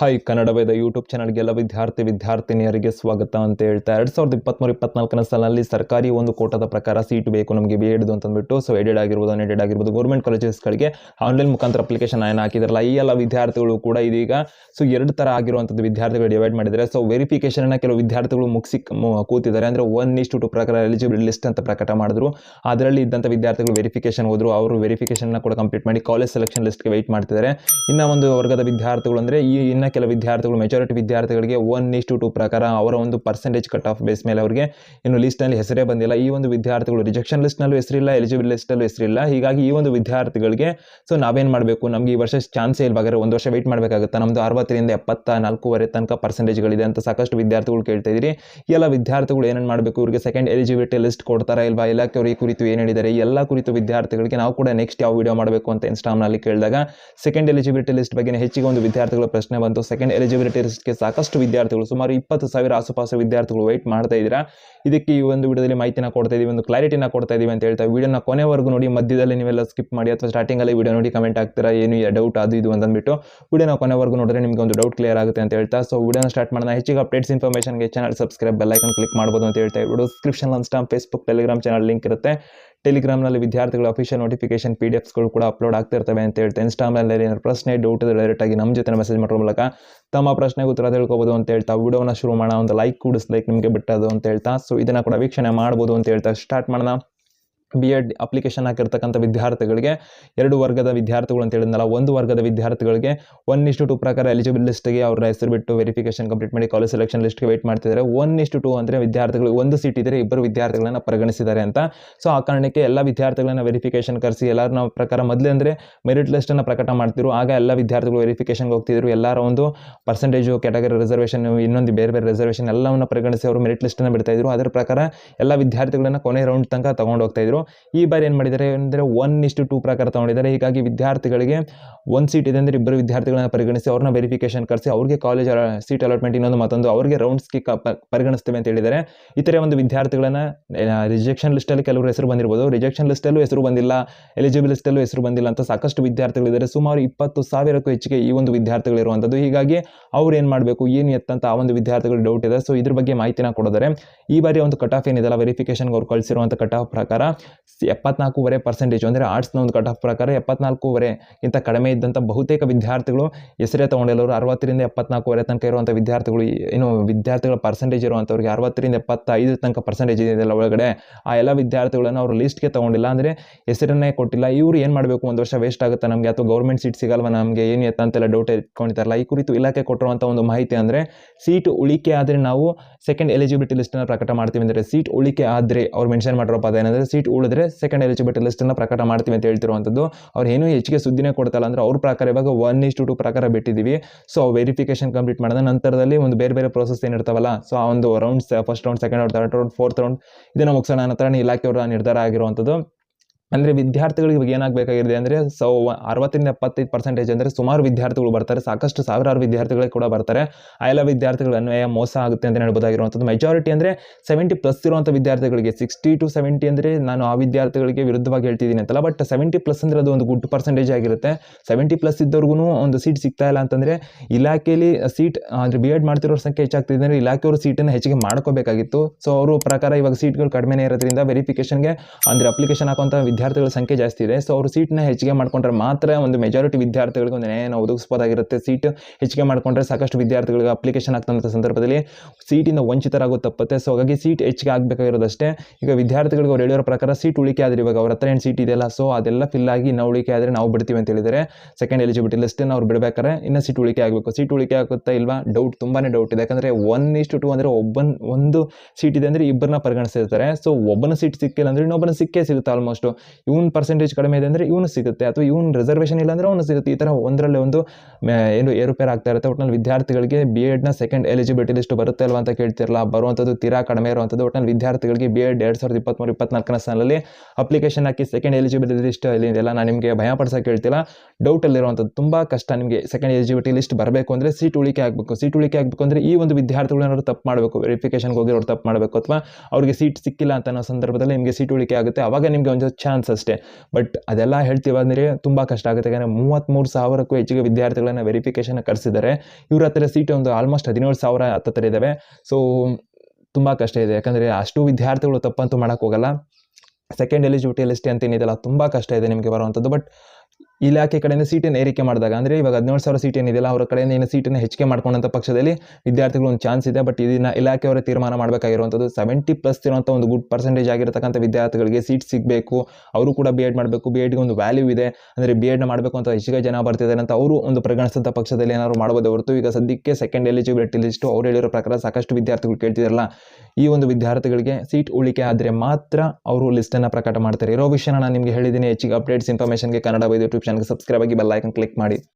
Hi Kannada ವೇದ YouTube ಚಾನಲ್ಗೆ ಎಲ್ಲ ವಿದ್ಯಾರ್ಥಿ, ವಿದ್ಯಾರ್ಥಿನಿಯರಿಗೆ ಸ್ವಾಗತ ಅಂತ ಹೇಳ್ತಾ ಎರಡು ಸಾವಿರದ ಇಪ್ಪತ್ತ್ಮೂರು ಇಪ್ಪತ್ನಾಲ್ಕನೇ ಸಾಲಿನಲ್ಲಿ ಸರ್ಕಾರಿ ಒಂದು ಕೋಟದ ಪ್ರಕಾರ ಸೀಟ್ ಬೇಕು ನಮಗೆ ಬಿ ಎಡ್ದು ಅಂತಂದ್ಬಿಟ್ಟು ಸೊ ಎಡೆಡ್ ಆಗಿರ್ಬೋದು ಅನ್ಎಡೆಡ್ ಆಗಿರ್ಬೋದು ಗೌರ್ಮೆಂಟ್ ಕಾಲೇಜಸ್ಗಳಿಗೆ ಆನ್ಲೈನ್ ಮುಖಾಂತರ ಅಪ್ಲಿಕೇಶನ್ ಏನು ಹಾಕಿದಾರಲ್ಲ, ಈ ಎಲ್ಲ ವಿದ್ಯಾರ್ಥಿಗಳು ಕೂಡ ಇದೀಗ ಸೊ ಎರಡು ಥರ ಆಗಿರುವಂಥದ್ದು ವಿದ್ಯಾರ್ಥಿಗಳು ಡಿವೈಡ್ ಮಾಡಿದ್ದಾರೆ ಸೊ ವೆರಿಫಿಕೇಷನ್ನ ಕೆಲವು ವಿದ್ಯಾರ್ಥಿಗಳು ಮುಗಿಸಿ ಕೂತಿದ್ದಾರೆ, ಅಂದರೆ ಒನ್ ಇಷ್ಟು ಟು ಪ್ರಕಾರ ಎಲಿಜಿಬಲ್ ಲಿಸ್ಟ್ ಅಂತ ಪ್ರಕಟ ಮಾಡಿದ್ರು. ಅದರಲ್ಲಿ ಇದ್ದಂಥ ವಿದ್ಯಾರ್ಥಿಗಳು ವೆರಿಫಿಕೇಷನ್ ಹೋದ್ರು, ಅವರು ವೆರಿಫಿಕೇಷನ್ನ ಕೂಡ ಕಂಪ್ಲೀಟ್ ಮಾಡಿ ಕಾಲೇಜ್ ಸೆಲೆಕ್ಷನ್ ಲಿಸ್ಟ್ಗೆ ವೆಯ್ಟ್ ಮಾಡ್ತಿದ್ದಾರೆ. ಇನ್ನು ಒಂದು ವರ್ಗದ ವಿದ್ಯಾರ್ಥಿಗಳು ಅಂದರೆ ಈ, ಇನ್ನು ಕೆಲ ವಿದ್ಯಾರ್ಥಿಗಳು ಮೆಜಾರಿಟಿ ವಿದ್ಯಾರ್ಥಿಗಳಿಗೆ ಒನ್ ಇಷ್ಟು ಟು ಪ್ರಕಾರ ಅವರ ಒಂದು ಪರ್ಸೆಂಟೇಜ್ ಕಟ್ ಆಫ್ ಬೇಸ್ ಮೇಲೆ ಅವರಿಗೆ ಇನ್ನು ಲಿಸ್ಟ್ನಲ್ಲಿ ಹೆಸರೇ ಬಂದಿಲ್ಲ. ಈ ಒಂದು ವಿದ್ಯಾರ್ಥಿಗಳು ರಿಜೆಕ್ಷನ್ ಲಿಸ್ಟ್ನಲ್ಲೂ ಹೆಸರಿಲ್ಲ ಎಲಿಜಿಬಲ್ ಲಿಸ್ಟಲ್ಲೂ ಹೆಸರಿಲ್ಲ. ಹೀಗಾಗಿ ಈ ಒಂದು ವಿದ್ಯಾರ್ಥಿಗಳಿಗೆ ಸೊ ನಾವೇನು ಮಾಡಬೇಕು? ನಮಗೆ ಈ ವರ್ಷ ಚಾನ್ಸೇ ಇಲ್ವಾಗಾದ್ರೆ ಒಂದು ವರ್ಷ ವೆಯ್ಟ್ ಮಾಡಬೇಕಾಗುತ್ತೆ? ನಮ್ಮದು ಅರವತ್ತರಿಂದ ಎಪ್ಪತ್ತ ನಾಲ್ಕೂವರೆ ತನಕ ಪರ್ಸೆಂಟೇಜ್ಗಳಿದೆ ಅಂತ ಸಾಕಷ್ಟು ವಿದ್ಯಾರ್ಥಿಗಳು ಕೇಳ್ತಾ ಇದ್ದೀರಿ ಎಲ್ಲ ವಿದ್ಯಾರ್ಥಿಗಳು ಏನೇನು ಮಾಡಬೇಕು? ಇವರಿಗೆ ಸೆಕೆಂಡ್ ಎಲಿಜಿಬಿಲಿಟಿ ಲಿಸ್ಟ್ ಕೊಡ್ತಾರಾ ಇಲ್ವಾ? ಇಲಾಖೆಯವರು ಈ ಕುರಿತು ಏನು ಹೇಳಿದ್ದಾರೆ ಎಲ್ಲ ಕುರಿತು ವಿದ್ಯಾರ್ಥಿಗಳಿಗೆ ನಾವು ಕೂಡ ನೆಕ್ಸ್ಟ್ ಯಾವ ವಿಡಿಯೋ ಮಾಡಬೇಕು ಅಂತ ಇನ್ಸ್ಟಾಗ್ರಾಮ್ನಲ್ಲಿ ಕೇಳಿದಾಗ ಸೆಕೆಂಡ್ ಎಲಿಜಿಬಿಲಿಟಿ ಲಿಸ್ಟ್ ಬಗ್ಗೆ ಹೆಚ್ಚಿಗೆ ಒಂದು ವಿದ್ಯಾರ್ಥಿಗಳ ಪ್ರಶ್ನೆ ಬಂತು ಸೆಕೆಂಡ್ ಎಲಿಜಿಬಿಲಿಟಿ ಲಿಸ್ಟ್ಗೆ ಸಾಕಷ್ಟು ವಿದ್ಯಾರ್ಥಿಗಳು, ಸುಮಾರು ಇಪ್ಪತ್ತು ಸಾವಿರ ಆಸುಪಾಸು ವಿದ್ಯಾರ್ಥಿಗಳು ವೆಯ್ಟ್ ಮಾಡ್ತಾ ಇದ್ದೀರಾ? ಇದಕ್ಕೆ ಈ ಒಂದು ವಿಡಿಯೋದಲ್ಲಿ ಮಾಹಿತಿನ ಕೊಡ್ತಾ ಇದೀವಿ, ಒಂದು ಕ್ಲಾರಿಟಿನ ಕೊಡ್ತಾ ಇದೀವಿ ಅಂತ ಹೇಳ್ತಾ ವಿಡಿಯೋನ ಕೊನೆವರೆಗೂ ನೋಡಿ, ಮಧ್ಯದಲ್ಲಿ ನೀವೆಲ್ಲ ಸ್ಕಿಪ್ ಮಾಡಿ ಅಥವಾ ಸ್ಟಾರ್ಟಿಂಗಲ್ಲಿ ವಿಡಿಯೋ ನೋಡಿ ಕಮೆಂಟ್ ಆಗ್ತೀರಾ ಏನು ಡೌಟ್ ಅದು ಇದು ಅಂತಂದ್ಬಿಟ್ಟು ವಿಡಿಯೋನ ಕೊನೆವರೆಗೂ ನೋಡಿದ್ರೆ ನಿಮಗೆ ಒಂದು ಡೌಟ್ ಕ್ಲಿಯರ್ ಆಗುತ್ತೆ ಅಂತ ಹೇಳ್ತಾ. ಸೊ ವಿಡಿಯೋನ ಸ್ಟಾರ್ಟ್ ಮಾಡೋಣ. ಹೆಚ್ಚಿಗೆ updates ಇನ್ಫಾರ್ಮೇಷನ್ಗೆ channel subscribe bell icon click ಮಾಡ್ಬೋದು ಅಂತ ಹೇಳ್ತಾ video description Instagram Facebook Telegram channel link ಇರುತ್ತೆ. ಟೆಲಿಗ್ರಾಮ್ನಲ್ಲಿ ವಿದ್ಯಾರ್ಥಿಗಳ ಅಫಿಷಿಯಲ್ ನೋಟಿಫಿಕೇಶನ್ ಪಿ ಡಿ ಎಫ್ಸ್ಗಳು ಕೂಡ ಅಪ್ಲೋಡ್ ಆಗ್ತಾ ಇರ್ತವೆ ಅಂತ ಹೇಳ್ತಾ ನಲ್ಲಿ ಏನಾದ್ರು ಪ್ರಶ್ನೆ ಡೌಟ್ ಡೈರೆಕ್ಟಾಗಿ ನಮ್ಮ ಜೊತೆ ಮೆಸೇಜ್ ಮಾಡೋ ಮೂಲಕ ತಮ್ಮ ಪ್ರಶ್ನೆಗೆ ಉತ್ತರ ತಿಳ್ಕೊಬೋದು ಅಂತ ಹೇಳ್ತಾ ವಿಡಿಯೋನ ಶುರು ಮಾಡೋಣ. ಒಂದು ಲೈಕ್ ಕೂಡಿಸ್ ಲೈಕ್ ನಿಮಗೆ ಬಿಟ್ಟದು ಅಂತ ಹೇಳ್ತಾ. ಸೊ ಇದನ್ನು ಕೂಡ ವೀಕ್ಷಣೆ ಮಾಡ್ಬೋದು ಅಂತ ಹೇಳ್ತಾ ಸ್ಟಾರ್ಟ್ ಮಾಡೋಣ. ಬಿ ಎಡ್ ಅಪ್ಲಿಕೇಶನ್ ಹಾಕಿರ್ತಕ್ಕಂಥ ವಿದ್ಯಾರ್ಥಿಗಳಿಗೆ ಎರಡು ವರ್ಗದ ವಿದ್ಯಾರ್ಥಿಗಳು ಅಂತ ಹೇಳಿದ್ನಲ್ಲ, ಒಂದು ವರ್ಗದ ವಿದ್ಯಾರ್ಥಿಗಳಿಗೆ ಒನ್ ಇಷ್ಟು ಟು ಪ್ರಕಾರ ಎಲಿಜಿಬಲ್ ಲಿಸ್ಟ್ಗೆ ಅವರ ಹೆಸರು ಬಿಟ್ಟು ವೆರಿಫಿಕೇಶನ್ ಕಂಪ್ಲೀಟ್ ಮಾಡಿ ಕಾಲೇಜ್ ಸೆಲೆಕ್ಷನ್ ಲಿಸ್ಟ್ಗೆ ವೇಟ್ ಮಾಡ್ತಿದ್ದಾರೆ. ಒನ್ ಇಷ್ಟು ಟು ಅಂದರೆ ವಿದ್ಯಾರ್ಥಿಗಳಿಗೆ ಒಂದು ಸೀಟ್ ಇದ್ದರೆ ಇಬ್ಬರು ವಿದ್ಯಾರ್ಥಿಗಳನ್ನು ಪರಿಗಣಿಸಿದ್ದಾರೆ ಅಂತ. ಸೊ ಆ ಕಾರಣಕ್ಕೆ ಎಲ್ಲ ವಿದ್ಯಾರ್ಥಿಗಳನ್ನ ವೆರಿಫಿಕೇಶನ್ ಕರೆಸಿ ಎಲ್ಲರ ನಾವು ಪ್ರಕಾರ ಮೊದಲೇ ಅಂದರೆ ಮೆರಿಟ್ ಲಿಸ್ಟನ್ನು ಪ್ರಕಟ ಮಾಡ್ತಿದ್ರು. ಆಗ ಎಲ್ಲ ವಿದ್ಯಾರ್ಥಿಗಳು ವೆರಿಫಿಕೇಶನ್ಗೆ ಹೋಗ್ತಿದ್ರು. ಎಲ್ಲರ ಒಂದು ಪರ್ಸೆಂಟೇಜು ಕ್ಯಾಟಗರಿ ರಿಸರ್ವೇಷನ್ ಇನ್ನೊಂದು ಬೇರೆ ಬೇರೆ ರಿಸರ್ವೇಷನ್ ಎಲ್ಲವನ್ನು ಪರಿಗಣಿಸಿ ಅವರು ಮೆರಿಟ್ ಲಿಸ್ಟನ್ನು ಬಿಡ್ತಾ ಇದ್ರು. ಅದರ ಪ್ರಕಾರ ಎಲ್ಲ ವಿದ್ಯಾರ್ಥಿಗಳನ್ನ ಕೊನೆ ರೌಂಡ್ ತನಕ ತೊಗೊಂಡು ಹೋಗ್ತಾ ಇದ್ರು. ಈ ಬಾರಿ ಏನು ಮಾಡಿದ್ದಾರೆ ಅಂದರೆ ಒನ್ ಇಷ್ಟು ಟು ಪ್ರಕಾರ ತೊಗೊಂಡಿದ್ದಾರೆ. ಹೀಗಾಗಿ ವಿದ್ಯಾರ್ಥಿಗಳಿಗೆ ಒಂದು ಸೀಟ್ ಇದೆ ಅಂದರೆ ಇಬ್ಬರು ವಿದ್ಯಾರ್ಥಿಗಳನ್ನ ಪರಿಗಣಿಸಿ ಅವ್ರನ್ನ ವೆರಿಫಿಕೇಶನ್ ಕರೆಸಿ ಅವ್ರಿಗೆ ಕಾಲೇಜ್ ಸೀಟ್ ಅಲಾಟ್ಮೆಂಟ್ ಇನ್ನೊಂದು ಮತ್ತೊಂದು ಅವ್ರಿಗೆ ರೌಂಡ್ಸ್ಗೆ ಪರಿಗಣಿಸ್ತೇವೆ ಅಂತ ಹೇಳಿದ್ದಾರೆ. ಇತರೆ ಒಂದು ವಿದ್ಯಾರ್ಥಿಗಳನ್ನು ರಿಜೆಕ್ಷನ್ ಲಿಸ್ಟಲ್ಲಿ ಕೆಲವರು ಹೆಸರು ಬಂದಿರ್ಬೋದು. ರಿಜೆಕ್ಷನ್ ಲಿಸ್ಟಲ್ಲೂ ಹೆಸರು ಬಂದಿಲ್ಲ ಎಲಿಜಿಬಲ್ ಲಿಸ್ಟಲ್ಲೂ ಹೆಸರು ಬಂದಿಲ್ಲ ಅಂತ ಸಾಕಷ್ಟು ವಿದ್ಯಾರ್ಥಿಗಳಿದ್ದಾರೆ ಸುಮಾರು ಇಪ್ಪತ್ತು ಸಾವಿರಕ್ಕೂ ಹೆಚ್ಚಿಗೆ ಈ ಒಂದು ವಿದ್ಯಾರ್ಥಿಗಳು ಇರುವಂಥದ್ದು ಹೀಗಾಗಿ ಅವ್ರು ಏನು ಮಾಡಬೇಕು, ಏನು ಎತ್ತಂತ ಆ ಒಂದು ವಿದ್ಯಾರ್ಥಿಗಳು ಡೌಟ್ ಇದೆ. ಸೊ ಇದ್ರ ಬಗ್ಗೆ ಮಾಹಿತಿನ ಕೊಡಿದ್ದಾರೆ, ಈ ಬಾರಿ ಒಂದು ಕಟ್ ಆಫ್ ಏನಿದೆಲ್ಲ ವೆರಿಫಿಕೇಷನ್ಗೆ ಅವ್ರು ಕಳಿಸಿರುವಂಥ ಕಟ್ ಆಫ್ ಪ್ರಕಾರ ಎಪ್ಪತ್ನಾಲ್ಕೂವರೆ ಪರ್ಸೆಂಟೇಜ್ ಅಂದರೆ ಆರ್ಟ್ಸ್ನ ಒಂದು ಕಟ್ ಆಫ್ ಪ್ರಕಾರ ಎಪ್ಪತ್ನಾಲ್ಕೂವರೆ ಇಂಥ ಕಡಿಮೆ ಇದ್ದಂಥ ಬಹುತೇಕ ವಿದ್ಯಾರ್ಥಿಗಳು ಹೆಸರೇ ತೊಗೊಂಡಿಲ್ಲವರು ಅರವತ್ತರಿಂದ ಎಪ್ಪತ್ನಾಲ್ಕೂವರೆ ತನಕ ಇರುವಂಥ ವಿದ್ಯಾರ್ಥಿಗಳು ಏನು ವಿದ್ಯಾರ್ಥಿಗಳ ಪರ್ಸೆಂಟೇಜ್ ಇರುವಂಥವ್ರಿಗೆ ಅರವತ್ತರಿಂದ ಎಪ್ಪತ್ತೈದು ತನಕ ಪರ್ಸೆಂಟೇಜ್ ಇದೆಯಲ್ಲ ಒಳಗಡೆ. ಆ ಎಲ್ಲ ವಿದ್ಯಾರ್ಥಿಗಳನ್ನು ಅವರು ಲಿಸ್ಟ್ಗೆ ತೊಗೊಂಡಿಲ್ಲ ಅಂದರೆ ಹೆಸರನ್ನೇ ಕೊಟ್ಟಿಲ್ಲ. ಇವರು ಏನು ಮಾಡಬೇಕು ಒಂದು ವರ್ಷ ವೇಸ್ಟ್ ಆಗುತ್ತೆ ನಮಗೆ? ಅಥವಾ ಗೌರ್ಮೆಂಟ್ ಸೀಟ್ ಸಿಗಲ್ವ ನಮಗೆ? ಏನು ಎತ್ತ ಅಂತೆಲ್ಲ ಡೌಟ್ ಇಟ್ಕೊಂಡಿರ್ತಾರಲ್ಲ ಈ ಕುರಿತು ಇಲಾಖೆ ಕೊಟ್ಟಿರುವಂಥ ಒಂದು ಮಾಹಿತಿ ಅಂದರೆ ಸೀಟ್ ಉಳಿಕೆ ಆದರೆ ನಾವು ಸೆಕೆಂಡ್ ಎಲಿಜಿಬಿಲಿಟಿ ಲಿಸ್ಟನ್ನು ಪ್ರಕಟ ಮಾಡ್ತೀವಿ ಅಂದರೆ ಸೀಟ್ ಉಳಿಕೆ ಆದರೆ ಅವ್ರು ಮೆನ್ಷನ್ ಮಾಡಿರೋ ಪದ ಏನಂದರೆ ಸೀಟ್ ಉಳಿದ್ರೆ ಸೆಕೆಂಡ್ ಎಲಿಜಿಬಿಲಿಟಿ ಲಿಸ್ಟನ್ನು ಪ್ರಕಟ ಮಾಡ್ತೀವಿ ಅಂತ ಹೇಳ್ತಿರುವಂಥದ್ದು. ಅವ್ರು ಏನೂ ಹೆಚ್ಚಿಗೆ ಸುದ್ದಿನೇ ಕೊಡ್ತಾಯಿಲ್ಲ ಅಂದರೆ ಅವ್ರ ಪ್ರಕಾರ ಇವಾಗ ಒನ್ ಇಷ್ಟು ಟು ಪ್ರಕಾರ ಬಿಟ್ಟಿದ್ದೀವಿ ಸೊ ವೆರಿಫಿಕೇಶನ್ ಕಂಪ್ಲೀಟ್ ಮಾಡಿದ ನಂತರದಲ್ಲಿ ಒಂದು ಬೇರೆ ಬೇರೆ ಪ್ರೋಸೆಸ್ ಏನಿರ್ತಾವಲ್ಲ ಸೊ ಆ ಒಂದು rounds first round second round third round fourth round ಇದನ್ನು ಮುಗಿಸೋಣ ನಂತರ ಇಲಾಖೆಯವರ ನಿರ್ಧಾರ ಆಗಿರುವಂಥದ್ದು. ಅಂದರೆ ವಿದ್ಯಾರ್ಥಿಗಳಿಗೆ ಇವಾಗ ಏನಾಗಬೇಕಾಗಿದೆ ಅಂದರೆ ಸೊ ಅರವತ್ತರಿಂದ ಎಪ್ಪತ್ತೈದು ಪರ್ಸೆಂಟೇಜ್ ಅಂದರೆ ಸುಮಾರು ವಿದ್ಯಾರ್ಥಿಗಳು ಬರ್ತಾರೆ, ಸಾಕಷ್ಟು ಸಾವಿರಾರು ವಿದ್ಯಾರ್ಥಿಗಳೇ ಕೂಡ ಬರ್ತಾರೆ. ಆ ಎಲ್ಲ ವಿದ್ಯಾರ್ಥಿಗಳ ಅನ್ವಯ ಮೋಸ ಆಗುತ್ತೆ ಅಂತ ಹೇಳ್ಬೋದಾಗಿರುವಂಥದ್ದು. ಮೆಜಾರಿಟಿ ಅಂದರೆ ಸೆವೆಂಟಿ ಪ್ಲಸ್ ಇರುವಂಥ ವಿದ್ಯಾರ್ಥಿಗಳಿಗೆ ಸಿಕ್ಸ್ಟಿ ಟು ಸೆವೆಂಟಿ ಅಂದರೆ ನಾನು ಆ ವಿದ್ಯಾರ್ಥಿಗಳಿಗೆ ವಿರುದ್ಧವಾಗಿ ಹೇಳ್ತಿದ್ದೀನಿ ಅಂತಲ್ಲ ಬಟ್ ಸೆವೆಂಟಿ ಪ್ಲಸ್ ಅಂದರೆ ಅದು ಒಂದು ಗುಡ್ ಪರ್ಸೆಂಟೇಜ್ ಆಗಿರುತ್ತೆ. ಸೆವೆಂಟಿ ಪ್ಲಸ್ ಇದ್ದವ್ರಿಗೂ ಒಂದು ಸೀಟ್ ಸಿಗ್ತಾ ಇಲ್ಲ ಅಂತಂದರೆ ಇಲಾಖೆಯಲ್ಲಿ ಸೀಟ್ ಅಂದರೆ ಬಿ ಎಡ್ ಮಾಡ್ತಿರೋ ಸಂಖ್ಯೆ ಹೆಚ್ಚಾಗ್ತಿದೆ ಅಂದರೆ ಇಲಾಖೆಯವರು ಸೀಟನ್ನು ಹೆಚ್ಚಿಗೆ ಮಾಡ್ಕೋಬೇಕಾಗಿತ್ತು. ಸೊ ಅವರು ಪ್ರಕಾರ ಇವಾಗ ಸೀಟ್ಗಳು ಕಡಿಮೆನೇ ಇರೋದ್ರಿಂದ ವೆರಿಫಿಕೇಷನ್ಗೆ ಅಂದರೆ ಅಪ್ಲಿಕೇಶನ್ ಹಾಕುವಂಥ ವಿದ್ಯಾರ್ಥಿಗಳ ಸಂಖ್ಯೆ ಜಾಸ್ತಿ ಇದೆ. ಸೊ ಅವರು ಸೀಟ್ನ ಹೆಚ್ಚಿಗೆ ಮಾಡ್ಕೊಂಡ್ರೆ ಮಾತ್ರ ಒಂದು ಮೆಜಾರಿಟಿ ವಿದ್ಯಾರ್ಥಿಗಳಿಗೆ ಒಂದು ನ್ಯಾಯನ ಒದಗಿಸ್ಬೋದಾಗಿರುತ್ತೆ ಸೀಟ್ ಹೆಚ್ಚಿಗೆ ಮಾಡ್ಕೊಂಡ್ರೆ ಸಾಕಷ್ಟು ವಿದ್ಯಾರ್ಥಿಗಳಿಗೆ ಅಪ್ಲಿಕೇಶನ್ ಆಗ್ತಂಥ ಸಂದರ್ಭದಲ್ಲಿ ಸೀಟಿಂದ ವಂಚಿತರಾಗೋದು ತಪ್ಪತ್ತೆ. ಸೊ ಹಾಗಾಗಿ ಸೀಟ್ ಹೆಚ್ಚಿಗೆ ಆಗಬೇಕಾಗಿರೋದಷ್ಟೇ. ಈಗ ವಿದ್ಯಾರ್ಥಿಗಳಿಗೆ ಅವ್ರು ಹೇಳಿರೋ ಪ್ರಕಾರ ಸೀಟ್ ಉಳಿಕೆ ಆದರೆ ಇವಾಗ ಅವ್ರ ಹತ್ರ ಏನು ಸೀಟ್ ಇದೆಯಲ್ಲ ಸೊ ಅದೆಲ್ಲ ಫಿಲ್ ಆಗಿ ನಾವು ಉಳಿಕೆ ಆದರೆ ನಾವು ಬಿಡ್ತೀವಿ ಅಂತ ಹೇಳಿದರೆ ಸೆಕೆಂಡ್ ಎಲಿಜಿಬಿಲಿಟಿ ಲಿಸ್ಟನ್ನು ಅವ್ರು ಬಿಡಬೇಕಾದ್ರೆ ಇನ್ನು ಸೀಟ್ ಉಳಿಕೆ ಆಗಬೇಕು. ಸೀಟ್ ಉಳಿಕೆ ಆಗುತ್ತಾ ಇಲ್ವಾ? ಡೌಟ್ ತುಂಬಾ ಡೌಟ್ ಇದೆ. ಯಾಕಂದರೆ ಒನ್ ಇಷ್ಟು ಟು ಅಂದರೆ ಒಬ್ಬನ, ಒಂದು ಸೀಟ್ ಇದೆ ಅಂದರೆ ಇಬ್ಬರನ್ನ ಪರಿಗಣಿಸಿರ್ತಾರೆ ಸೊ ಒಬ್ಬನ ಸೀಟ್ ಸಿಕ್ಕಿಲ್ಲ ಅಂದರೆ ಇನ್ನೊಬ್ಬನ ಸಿಕ್ಕೇ ಸಿಗುತ್ತೆ ಆಲ್ಮೋಸ್ಟ್ ಇವನ್ ಪರ್ಸೆಂಟೇಜ್ ಕಡಿಮೆ ಇದೆ ಅಂದರೆ ಇವನು ಸಿಗುತ್ತೆ. ಅಥವಾ ಇವನ್ ರಿಸರ್ವೇಷನ್ ಇಲ್ಲ ಅಂದರೆ ಅವನು ಸಿಗುತ್ತೆ. ಈ ಥರ ಒಂದರಲ್ಲೇ ಒಂದು ಏನು ಏರುಪೇರು ಆಗ್ತಾ ಇರುತ್ತೆ ಒಟ್ಟಿನಲ್ಲಿ ವಿದ್ಯಾರ್ಥಿಗಳಿಗೆ ಬಿ ಎಡ್ನ ಸೆಕೆಂಡ್ ಎಲಿಜಿಬಿಲಿಟಿ ಲಿಸ್ಟ್ ಬರುತ್ತೆ ಅಲ್ವಾ ಅಂತ ಕೇಳ್ತಿರಲ್ಲ ಬರುವಂಥದ್ದು ತೀರಾ ಕಡಿಮೆ ಇರುವಂಥದ್ದು ಒಟ್ಟಿನಲ್ಲಿ ವಿದ್ಯಾರ್ಥಿಗಳಿಗೆ ಬಿ ಎಡ್ ಎರಡು ಸಾವಿರದ ಇಪ್ಪತ್ತ್ಮೂರು ಇಪ್ಪತ್ನಾಲ್ಕನೇ ಸಾಲಲ್ಲಿ ಅಪ್ಲಿಕೇಶನ್ ಹಾಕಿ ಸೆಕೆಂಡ್ ಎಲಿಜಿಬಿಲಿಟಿ ಲಿಸ್ಟ್ ಇದೆಲ್ಲ ನಾನು ನಿಮಗೆ ಭಯ ಪಡಿಸೋಕೆ ಹೇಳ್ತಿಲ್ಲ ಡೌಟಲ್ಲಿರುವಂಥದ್ದು ತುಂಬ ಕಷ್ಟ ನಿಮಗೆ ಸೆಕೆಂಡ್ ಎಲಿಜಿಬಿಲಿಟಿ ಲಿಸ್ಟ್ ಬರಬೇಕು ಅಂದರೆ ಸೀಟ್ ಉಳಿಕೆ ಆಗಬೇಕು. ಸೀಟ್ ಉಳಿಕೆ ಆಗಬೇಕು ಅಂದರೆ ಈ ಒಂದು ವಿದ್ಯಾರ್ಥಿಗಳು ಏನಾದ್ರು ತಪ್ಪು ಮಾಡಬೇಕು ವೆರಿಫಿಕೇಷನ್ಗೆ ಹೋಗಿರೋರು ತಪ್ಪು ಮಾಡಬೇಕು ಅಥವಾ ಅವ್ರಿಗೆ ಸೀಟ್ ಸಿಕ್ಕಿಲ್ಲ ಅಂತ ಅನ್ನೋ ಸಂದರ್ಭದಲ್ಲಿ ನಿಮಗೆ ಸೀಟ್ ಉಳಿಕೆ ಆಗುತ್ತೆ. ಅವಾಗ ನಿಮಗೆ ಒಂದು ಚಾನ್ಸ್ ಅಷ್ಟೇ. ಬಟ್ ಅದೆಲ್ಲ ಹೇಳ್ತೀವಿ ಅಂದರೆ ತುಂಬ ಕಷ್ಟ ಆಗುತ್ತೆ. ಯಾಕಂದರೆ ಮೂವತ್ತ್ಮೂರು ಸಾವಿರಕ್ಕೂ ಹೆಚ್ಚಿಗೆ ವಿದ್ಯಾರ್ಥಿಗಳನ್ನ ವೆರಿಫಿಕೇಷನ್ ಕರೆಸಿದ್ದಾರೆ ಇವ್ರ ಹತ್ರ ಸೀಟ್ ಒಂದು ಆಲ್ಮೋಸ್ಟ್ ಹದಿನೇಳು ಸಾವಿರ ಹತ್ತತ್ರ ಇದ್ದಾವೆ ಸೊ ತುಂಬ ಕಷ್ಟ ಇದೆ. ಯಾಕಂದರೆ ಅಷ್ಟು ವಿದ್ಯಾರ್ಥಿಗಳು ತಪ್ಪಂತೂ ಮಾಡೋಕ್ಕೋಗಲ್ಲ ಸೆಕೆಂಡ್ ಎಲಿಜಿಬಿಲಿಟಿ ಲಿಸ್ಟ್ ಅಂತ ಏನಿದೆಯಲ್ಲ ತುಂಬ ಕಷ್ಟ ಇದೆ ನಿಮಗೆ ಬರುವಂಥದ್ದು ಬಟ್ ಇಲಾಖೆ ಕಡೆಯಿಂದ ಸೀಟನ್ನು ಏರಿಕೆ ಮಾಡಿದಾಗ, ಅಂದರೆ ಇವಾಗ ಹದಿನೇಳು ಸಾವಿರ ಸೀಟ್ ಏನಿದೆಯಲ್ಲ ಅವರ ಕಡೆಯಿಂದ ಏನು ಸೀಟನ್ನು ಹೆಚ್ಚಿಗೆ ಮಾಡ್ಕೊಂಡಂಥ ಪಕ್ಷದಲ್ಲಿ ವಿದ್ಯಾರ್ಥಿಗಳು ಒಂದು ಚಾನ್ಸ್ ಇದೆ. ಬಟ್ ಇದನ್ನು ಇಲಾಖೆಯವರ ತೀರ್ಮಾನ ಮಾಡಬೇಕಾಗಿರುವಂಥದ್ದು. ಸೆವೆಂಟಿ ಪ್ಲಸ್ ಇರುವಂಥ ಒಂದು ಗುಡ್ ಪರ್ಸೆಂಟೇಜ್ ಆಗಿರತಕ್ಕಂಥ ವಿದ್ಯಾರ್ಥಿಗಳಿಗೆ ಸೀಟ್ ಸಿಗಬೇಕು. ಅವರು ಕೂಡ ಬಿ ಎಡ್ ಮಾಡಬೇಕು. ಬಿ ಎಡ್ಗೆ ಒಂದು ವ್ಯಾಲ್ಯೂ ಇದೆ. ಅಂದರೆ ಬಿ ಎಡ್ನ ಮಾಡಬೇಕು ಅಂತ ಹೆಚ್ಚಿಗೆ ಜನ ಬರ್ತಿದ್ದಾರೆ ಅಂತ ಅವರು ಒಂದು ಪರಿಗಣಿಸಿದಂಥ ಪಕ್ಷದಲ್ಲಿ ಏನಾದ್ರು ಮಾಡಬಹುದು ಹೊರತು ಈಗ ಸದ್ಯಕ್ಕೆ ಸೆಕೆಂಡ್ ಎಲಿಜಿಬಿಲಿಟಿ ಲಿಸ್ಟು ಅವ್ರು ಹೇಳಿರೋ ಪ್ರಕಾರ ಸಾಕಷ್ಟು ವಿದ್ಯಾರ್ಥಿಗಳು ಕೇಳ್ತಿದಾರಲ್ಲ. ಈ ಒಂದು ವಿದ್ಯಾರ್ಥಿಗಳಿಗೆ ಸೀಟ್ ಉಳಿಕೆ ಆದರೆ ಮಾತ್ರ ಅವರು ಲಿಸ್ಟನ್ನು ಪ್ರಕಟ ಮಾಡ್ತಾರೆ. ಇರೋ ವಿಷಯನ ನಾನು ನಿಮಗೆ ಹೇಳಿದ್ದೀನಿ, ಹೆಚ್ಚಿಗೆ ಅಪ್ಡೇಟ್ಸ್ ಇನ್ಫಾರ್ಮೇಷನ್ಗೆ ಕನ್ನಡ ಬೈದು ಚಾನಲ್ಗೆ ಸಬ್ಸ್ಕ್ರೈಬ್ ಆಗಿ ಬೆಲ್ ಐಕನ್ ಕ್ಲಿಕ್ ಮಾಡಿ.